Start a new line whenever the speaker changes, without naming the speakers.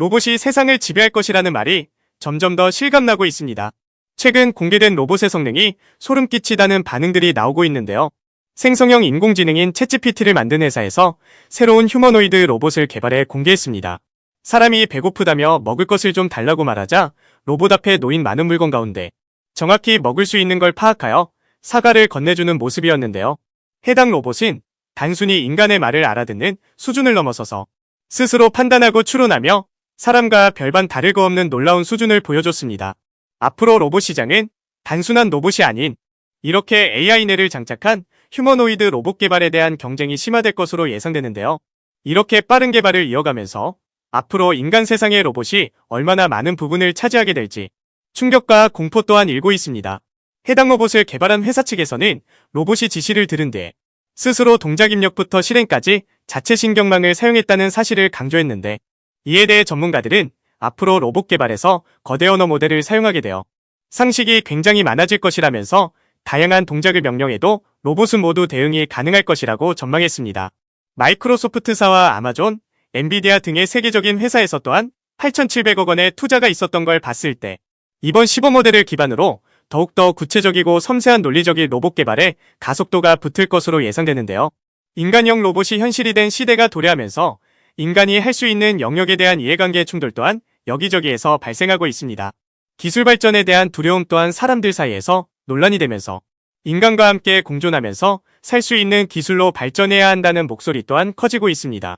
로봇이 세상을 지배할 것이라는 말이 점점 더 실감나고 있습니다. 최근 공개된 로봇의 성능이 소름 끼치다는 반응들이 나오고 있는데요. 생성형 인공지능인 챗GPT를 만든 회사에서 새로운 휴머노이드 로봇을 개발해 공개했습니다. 사람이 배고프다며 먹을 것을 좀 달라고 말하자 로봇 앞에 놓인 많은 물건 가운데 정확히 먹을 수 있는 걸 파악하여 사과를 건네주는 모습이었는데요. 해당 로봇은 단순히 인간의 말을 알아듣는 수준을 넘어서서 스스로 판단하고 추론하며 사람과 별반 다를 거 없는 놀라운 수준을 보여줬습니다. 앞으로 로봇 시장은 단순한 로봇이 아닌 이렇게 AI내를 장착한 휴머노이드 로봇 개발에 대한 경쟁이 심화될 것으로 예상되는데요. 이렇게 빠른 개발을 이어가면서 앞으로 인간 세상의 로봇이 얼마나 많은 부분을 차지하게 될지 충격과 공포 또한 일고 있습니다. 해당 로봇을 개발한 회사 측에서는 로봇이 지시를 들은 뒤에 스스로 동작 입력부터 실행까지 자체 신경망을 사용했다는 사실을 강조했는데 이에 대해 전문가들은 앞으로 로봇 개발에서 거대 언어 모델을 사용하게 되어 상식이 굉장히 많아질 것이라면서 다양한 동작을 명령해도 로봇은 모두 대응이 가능할 것이라고 전망했습니다. 마이크로소프트사와 아마존, 엔비디아 등의 세계적인 회사에서 또한 8,700억 원의 투자가 있었던 걸 봤을 때 이번 15 모델을 기반으로 더욱더 구체적이고 섬세한 논리적인 로봇 개발에 가속도가 붙을 것으로 예상되는데요. 인간형 로봇이 현실이 된 시대가 도래하면서 인간이 할 수 있는 영역에 대한 이해관계 충돌 또한 여기저기에서 발생하고 있습니다. 기술 발전에 대한 두려움 또한 사람들 사이에서 논란이 되면서 인간과 함께 공존하면서 살 수 있는 기술로 발전해야 한다는 목소리 또한 커지고 있습니다.